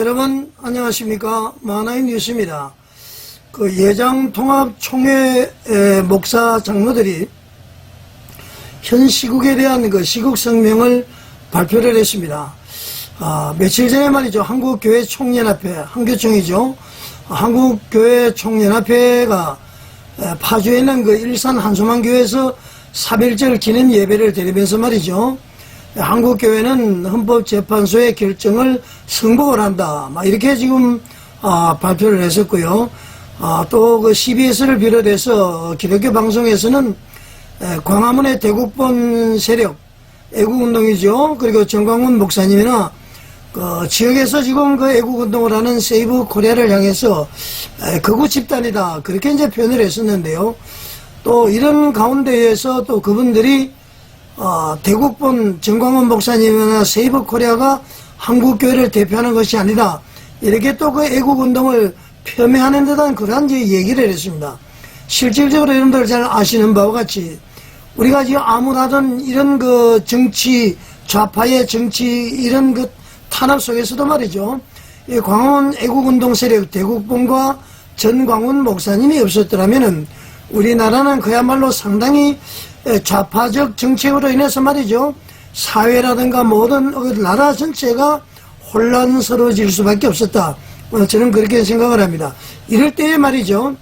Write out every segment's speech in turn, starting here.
여러분 안녕하십니까 마나임 뉴스입니다. 그 예장 통합 총회 에, 목사 장로들이 현 시국에 대한 그 시국 성명을 발표를 했습니다. 아, 며칠 전에 말이죠 한국교회 총연합회 한교총이죠 한국교회 총연합회가 에, 파주에 있는 그 일산 한소만교회에서 3일절 기념 예배를 드리면서 말이죠. 한국교회는 헌법재판소의 결정을 승복을 한다. 막 이렇게 지금 아, 발표를 했었고요. 아, 또그 CBS를 비롯해서 기독교 방송에서는 에, 광화문의 대국본 세력 애국운동이죠. 그리고 정광훈 목사님이나 그 지역에서 지금 그 애국운동을 하는 세이브 코리아를 향해서 에, 극우 집단이다. 그렇게 이제 표현을 했었는데요. 또 이런 가운데에서 또 그분들이 어, 대국본 정광훈 목사님이나 세이버 코리아가 한국교회를 대표하는 것이 아니라 이렇게 또 그 애국운동을 폄훼하는 듯한 이제 얘기를 했습니다. 실질적으로 여러분들 잘 아시는 바와 같이 우리가 지금 아무나던 이런 그 정치, 좌파의 정치 이런 그 탄압 속에서도 말이죠. 이 광화문 애국운동 세력 대국본과 전광훈 목사님이 없었더라면은 우리나라는 그야말로 상당히 좌파적 정책으로 인해서 말이죠. 사회라든가 모든 그 나라 전체가 혼란스러워질 수밖에 없었다. 어, 저는 그렇게 생각을 합니다. 이럴 때에 말이죠.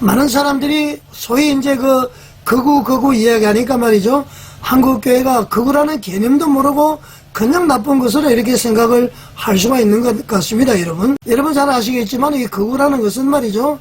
많은 사람들이 소위 이제 그 극우 극우 이야기하니까 말이죠. 한국교회가 극우라는 개념도 모르고 그냥 나쁜 것으로 이렇게 생각을 할 수가 있는 것 같습니다, 여러분. 여러분 잘 아시겠지만 이 극우라는 것은 말이죠.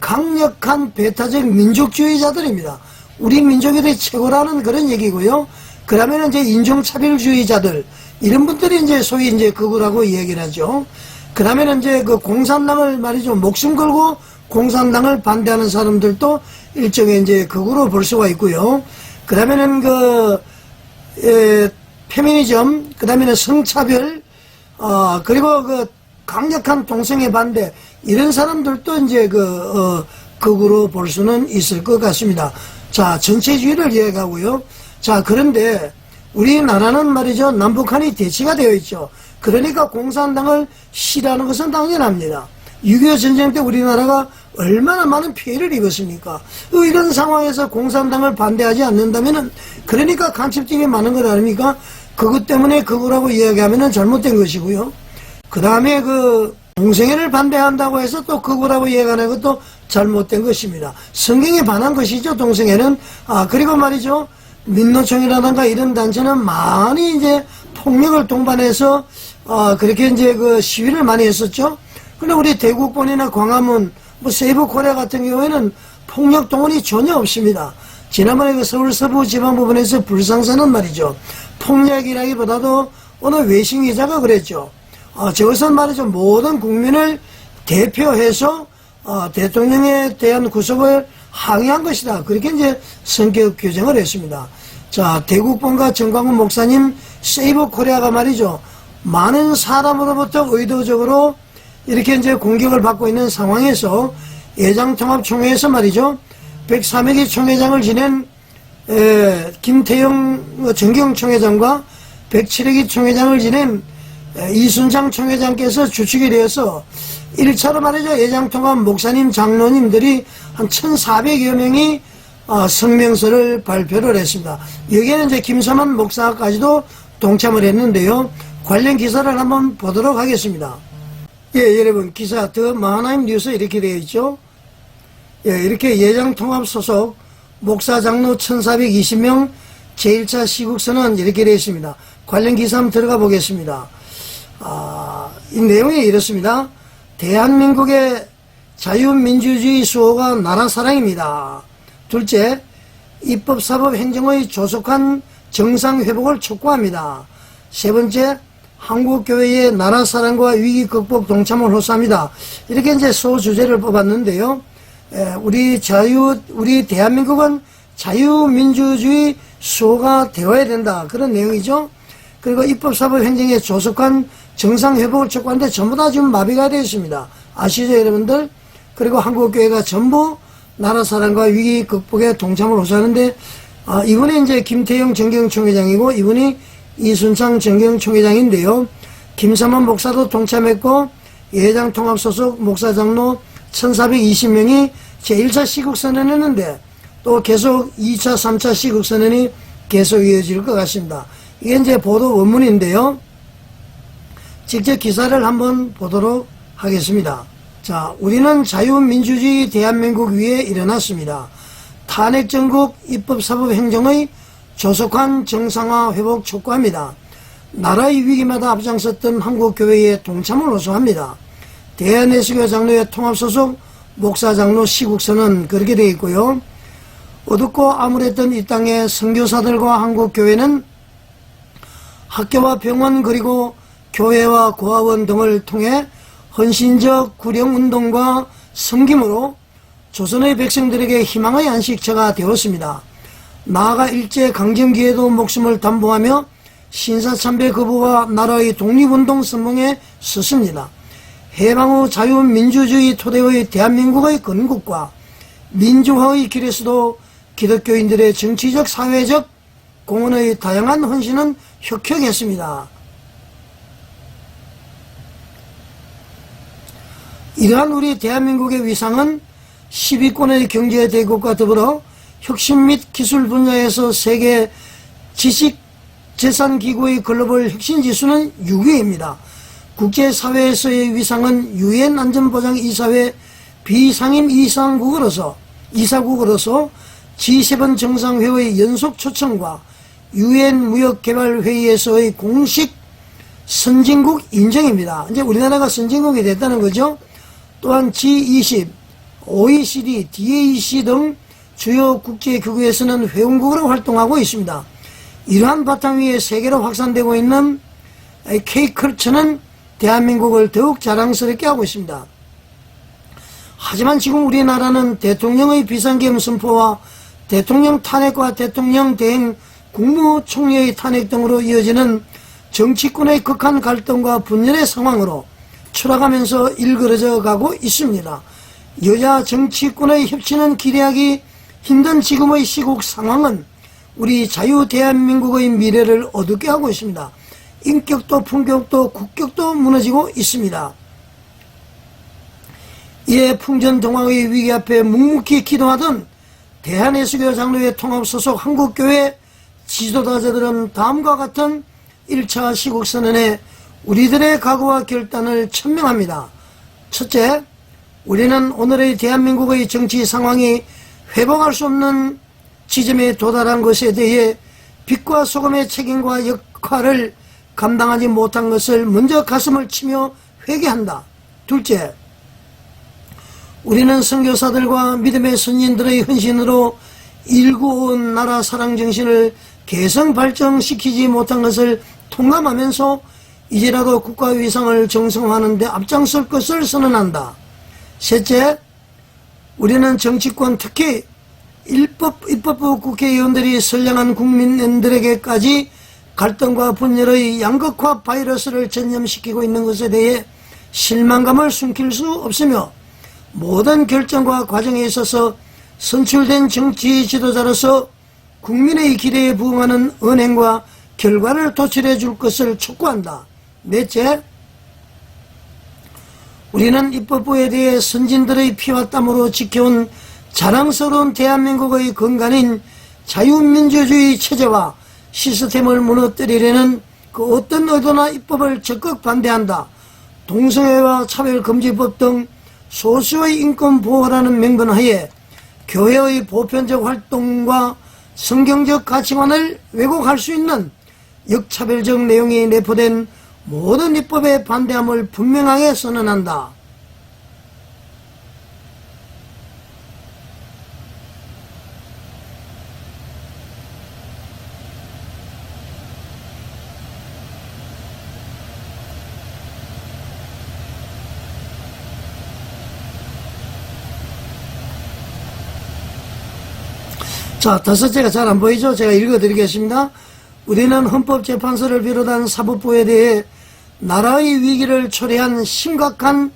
강력한 배타적 민족주의자들입니다. 우리 민족이 최고라는 그런 얘기고요. 그러면 이제 인종차별주의자들 이런 분들이 이제 소위 이제 극우라고 이야기를 하죠. 그러면 이제 그 공산당을 말이죠 목숨 걸고 공산당을 반대하는 사람들도 일종의 이제 극우로 볼 수가 있고요. 그러면은 그 에, 페미니즘 그다음에는 성차별 어 그리고 그 강력한 동성애 반대 이런 사람들도 이제 그 어, 극우로 볼 수는 있을 것 같습니다. 자 전체주의를 이해하고요. 자 그런데 우리나라는 말이죠 남북한이 대치가 되어 있죠. 그러니까 공산당을 싫어하는 것은 당연합니다. 6.25 전쟁 때 우리나라가 얼마나 많은 피해를 입었습니까? 어, 이런 상황에서 공산당을 반대하지 않는다면은 그러니까 간첩증이 많은 것 아닙니까? 그것 때문에 그거라고 이야기하면은 잘못된 것이고요. 그 다음에 그 동성애를 반대한다고 해서 또 그거라고 이야기하는 것도 잘못된 것입니다. 성경에 반한 것이죠, 동성애는. 아, 그리고 말이죠. 민노총이라든가 이런 단체는 많이 이제 폭력을 동반해서 어, 그렇게 이제 그 시위를 많이 했었죠. 근데 우리 대국본이나 광화문, 뭐 세이브 코리아 같은 경우에는 폭력 동원이 전혀 없습니다. 지난번에 그 서울 서부 지방 부분에서 불상사는 말이죠. 폭력이라기보다도 어느 외신 기자가 그랬죠. 어, 저것은 말이죠. 모든 국민을 대표해서 어, 대통령에 대한 구속을 항의한 것이다. 그렇게 이제 성격 규정을 했습니다. 자, 대국본과 정광훈 목사님 세이버 코리아가 말이죠. 많은 사람으로부터 의도적으로 이렇게 이제 공격을 받고 있는 상황에서 예장통합총회에서 말이죠. 103회기 총회장을 지낸 에, 김태영 정경 총회장과 107회기 총회장을 지낸 에, 이순장 총회장께서 주축이 되어서 1차로 말이죠. 예장통합 목사님, 장로님들이 한 1,400여 명이 어, 성명서를 발표를 했습니다. 여기에는 이제 김서만 목사까지도 동참을 했는데요. 관련 기사를 한번 보도록 하겠습니다. 예, 여러분, 기사 더 마하나임 뉴스 이렇게 되어 있죠. 예, 이렇게 예장통합 소속 목사 장로 1420명 제1차 시국선언 이렇게 되어 있습니다. 관련 기사 한번 들어가 보겠습니다. 아, 이 내용이 이렇습니다. 대한민국의 자유민주주의 수호가 나라 사랑입니다. 둘째, 입법, 사법, 행정의 조속한 정상 회복을 촉구합니다. 세 번째, 한국교회의 나라 사랑과 위기 극복 동참을 호소합니다. 이렇게 이제 소주제를 뽑았는데요. 에, 우리 자유, 우리 대한민국은 자유민주주의 수호가 되어야 된다. 그런 내용이죠. 그리고 입법, 사법, 행정의 조속한 정상 회복을 촉구하는데 전부 다 지금 마비가 되어 있습니다. 아시죠, 여러분들? 그리고 한국교회가 전부 나라 사랑과 위기 극복에 동참을 호소하는데, 아, 이분이 이제 김태영 정경총회장이고, 이분이 이순창 정경총회장인데요. 김삼원 목사도 동참했고 예장 통합 소속 목사 장로 1420명이 제1차 시국 선언했는데 또 계속 2차, 3차 시국 선언이 계속 이어질 것 같습니다. 이게 이제 보도 원문인데요. 직접 기사를 한번 보도록 하겠습니다. 자, 우리는 자유민주주의 대한민국 위에 일어났습니다. 탄핵 정국 입법사법 행정의 조속한 정상화 회복 촉구합니다. 나라의 위기마다 앞장섰던 한국교회의 동참을 호소합니다. 대한예수교 장로회 통합소속 목사 장로 시국선은 그렇게 되어 있고요. 어둡고 암울했던 이 땅의 선교사들과 한국교회는 학교와 병원 그리고 교회와 고아원 등을 통해 헌신적 구령운동과 섬김으로 조선의 백성들에게 희망의 안식처가 되었습니다. 나아가 일제 강점기에도 목숨을 담보하며 신사참배 거부와 나라의 독립운동 선봉에 섰습니다. 해방 후 자유민주주의 토대의 대한민국의 건국과 민주화의 길에서도 기독교인들의 정치적 사회적 공헌의 다양한 헌신은 혁혁했습니다. 이러한 우리 대한민국의 위상은 10위권의 경제 대국과 더불어 혁신 및 기술 분야에서 세계 지식 재산 기구의 글로벌 혁신 지수는 6위입니다. 국제사회에서의 위상은 유엔 안전보장 이사회 비상임 이상국으로서 이사국으로서 G7 정상회의 연속 초청과 유엔 무역개발회의에서의 공식 선진국 인정입니다. 이제 우리나라가 선진국이 됐다는 거죠. 또한 G20, OECD, DAC 등 주요 국제기구에서는 회원국으로 활동하고 있습니다. 이러한 바탕 위에 세계로 확산되고 있는 K컬처는 대한민국을 더욱 자랑스럽게 하고 있습니다. 하지만 지금 우리나라는 대통령의 비상계엄 선포와 대통령 탄핵과 대통령 대행 국무총리의 탄핵 등으로 이어지는 정치권의 극한 갈등과 분열의 상황으로 추락하면서 일그러져 가고 있습니다. 여야 정치권의 협치는 기대하기 힘든 지금의 시국 상황은 우리 자유 대한민국의 미래를 어둡게 하고 있습니다. 인격도 품격도 국격도 무너지고 있습니다. 이에 풍전등화의 위기 앞에 묵묵히 기도하던 대한예수교 장로회 통합 소속 한국교회 지도자들은 다음과 같은 1차 시국선언에 우리들의 각오와 결단을 천명합니다. 첫째, 우리는 오늘의 대한민국의 정치 상황이 회복할 수 없는 지점에 도달한 것에 대해 빛과 소금의 책임과 역할을 감당하지 못한 것을 먼저 가슴을 치며 회개한다. 둘째, 우리는 선교사들과 믿음의 선진들의 헌신으로 일구온 나라 사랑 정신을 개성 발전시키지 못한 것을 통감하면서 이제라도 국가 위상을 정성화하는 데 앞장설 것을 선언한다. 셋째, 우리는 정치권 특히 입법, 입법부 국회의원들이 선량한 국민들에게까지 갈등과 분열의 양극화 바이러스를 전염시키고 있는 것에 대해 실망감을 숨길 수 없으며 모든 결정과 과정에 있어서 선출된 정치 지도자로서 국민의 기대에 부응하는 은행과 결과를 도출해 줄 것을 촉구한다. 넷째, 우리는 입법부에 대해 선진들의 피와 땀으로 지켜온 자랑스러운 대한민국의 근간인 자유민주주의 체제와 시스템을 무너뜨리려는 그 어떤 의도나 입법을 적극 반대한다. 동성애와 차별금지법 등 소수의 인권 보호라는 명분 하에 교회의 보편적 활동과 성경적 가치관을 왜곡할 수 있는 역차별적 내용이 내포된 모든 입법에 반대함을 분명하게 선언한다. 자, 다섯째가 잘 안 보이죠? 제가 읽어드리겠습니다. 우리는 헌법재판소를 비롯한 사법부에 대해 나라의 위기를 초래한 심각한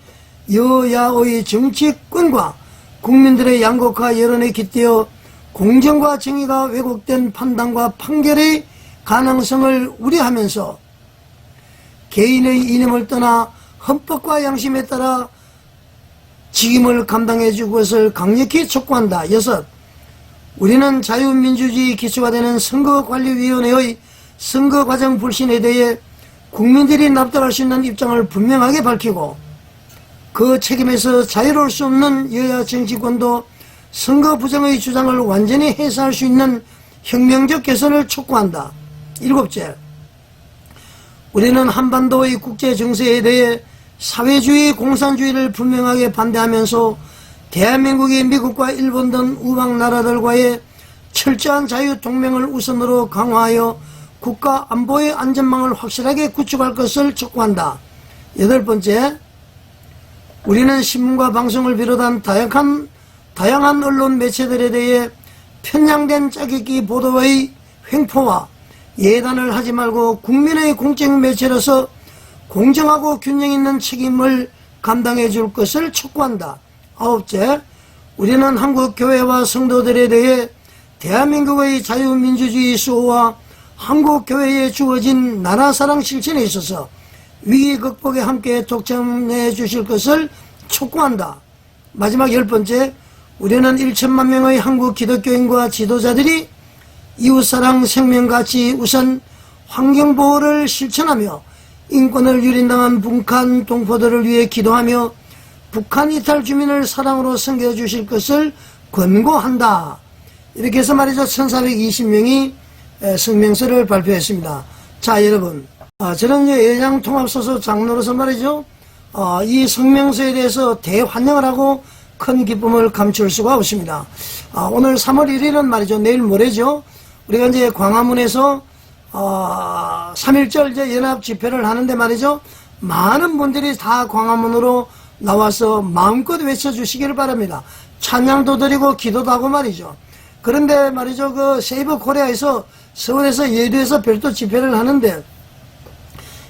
여야의 정치권과 국민들의 양곡화 여론에 깃대어 공정과 정의가 왜곡된 판단과 판결의 가능성을 우려하면서 개인의 이념을 떠나 헌법과 양심에 따라 직임을 감당해 줄 것을 강력히 촉구한다. 여섯, 우리는 자유민주주의 기초가 되는 선거관리위원회의 선거 과정 불신에 대해 국민들이 납득할 수 있는 입장을 분명하게 밝히고 그 책임에서 자유로울 수 없는 여야 정치권도 선거 부정의 주장을 완전히 해소할 수 있는 혁명적 개선을 촉구한다. 일곱째, 우리는 한반도의 국제 정세에 대해 사회주의 공산주의를 분명하게 반대하면서 대한민국이 미국과 일본 등 우방 나라들과의 철저한 자유 동맹을 우선으로 강화하여 국가 안보의 안전망을 확실하게 구축할 것을 촉구한다. 여덟 번째, 우리는 신문과 방송을 비롯한 다양한, 다양한 언론 매체들에 대해 편향된 짜깁기 보도의 횡포와 예단을 하지 말고 국민의 공적 매체로서 공정하고 균형 있는 책임을 감당해 줄 것을 촉구한다. 아홉째, 우리는 한국 교회와 성도들에 대해 대한민국의 자유민주주의 수호와 한국 교회에 주어진 나라 사랑 실천에 있어서 위기 극복에 함께 독점해 주실 것을 촉구한다. 마지막 열 번째, 우리는 1천만 명의 한국 기독교인과 지도자들이 이웃사랑 생명가치 우선 환경보호를 실천하며 인권을 유린당한 북한 동포들을 위해 기도하며 북한 이탈 주민을 사랑으로 섬겨주실 것을 권고한다. 이렇게 해서 말이죠. 1420명이 성명서를 발표했습니다. 자, 여러분. 아, 저는 이제 예장 통합소서 장로로서 말이죠. 어, 이 성명서에 대해서 대환영을 하고 큰 기쁨을 감출 수가 없습니다. 아, 오늘 3월 1일은 말이죠. 내일 모레죠. 우리가 이제 광화문에서 어, 3.1절 이제 연합 집회를 하는데 말이죠. 많은 분들이 다 광화문으로 나와서 마음껏 외쳐주시기를 바랍니다. 찬양도 드리고 기도도 하고 말이죠. 그런데 말이죠. 그 세이버 코리아에서 서울에서 예류에서 별도 집회를 하는데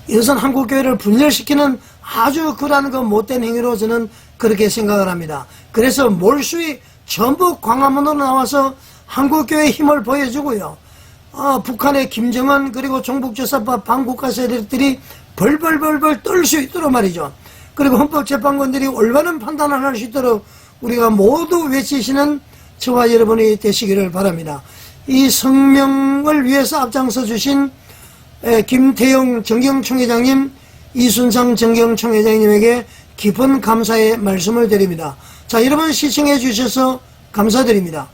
이것은 한국 교회를 분열시키는 아주 그러한 그 못된 행위로 저는 그렇게 생각을 합니다. 그래서 몰수이 전부 광화문으로 나와서 한국 교회의 힘을 보여주고요. 어, 북한의 김정은 그리고 종북조사파 반국가 세력들이 벌벌벌벌 떨 수 있도록 말이죠. 그리고 헌법재판관들이 올바른 판단을 할 수 있도록 우리가 모두 외치시는 저와 여러분이 되시기를 바랍니다. 이 성명을 위해서 앞장서 주신 에, 김태용 정경총회장님, 이순상 정경총회장님에게 깊은 감사의 말씀을 드립니다. 자, 여러분 시청해 주셔서 감사드립니다.